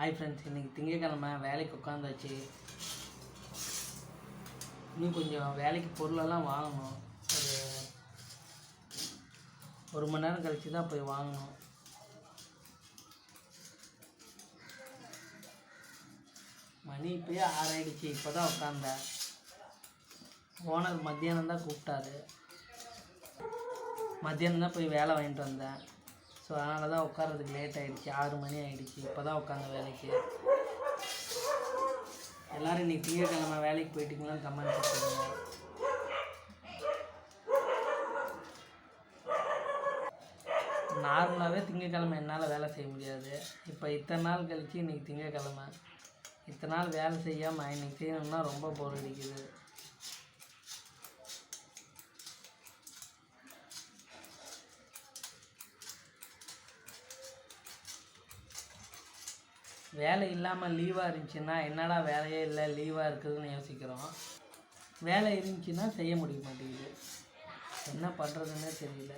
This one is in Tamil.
ஹாய் ஃப்ரெண்ட்ஸ் இன்றைக்கி திங்கக்கிழமை வேலைக்கு உட்காந்தாச்சு இன்னும் கொஞ்சம் வேலைக்கு பொருளெல்லாம் வாங்கணும். ஒரு ஒரு மணி நேரம் கழிச்சு தான் போய் வாங்கணும். மணி இப்போயே ஆறாயிடுச்சு இப்போ தான் உட்காந்தேன் ஓனர் மத்தியானம் தான் கூப்பிட்டாரு. மத்தியானம் தான் போய் வேலை வாங்கிட்டு வந்தேன். ஸோ அதனால தான் உட்காரதுக்கு லேட் ஆகிடுச்சு ஆறு மணி ஆகிடுச்சு இப்போ தான் உட்காந்து வேலைக்கு. எல்லோரும் இன்றைக்கி திங்கக்கிழமை வேலைக்கு போயிட்டீங்களான்னு கமெண்ட் சொல்லுங்க நார்மலாகவே திங்கக்கிழமை என்னால் வேலை செய்ய முடியாது. இப்போ இத்தனை நாள் கழிச்சு இன்றைக்கி திங்கக்கிழமை இத்தனை நாள் வேலை செய்யாமல் இன்றைக்கி செய்யணும்னா ரொம்ப போர் அடிக்குது. வேலை இல்லாமல் லீவாக இருந்துச்சுன்னா என்னடா வேலையே இல்லை லீவாக இருக்குதுன்னு யோசிக்கிறோம். வேலை இருந்துச்சுன்னா செய்ய முடிய மாட்டேங்குது. என்ன பண்ணுறதுன்னே தெரியல.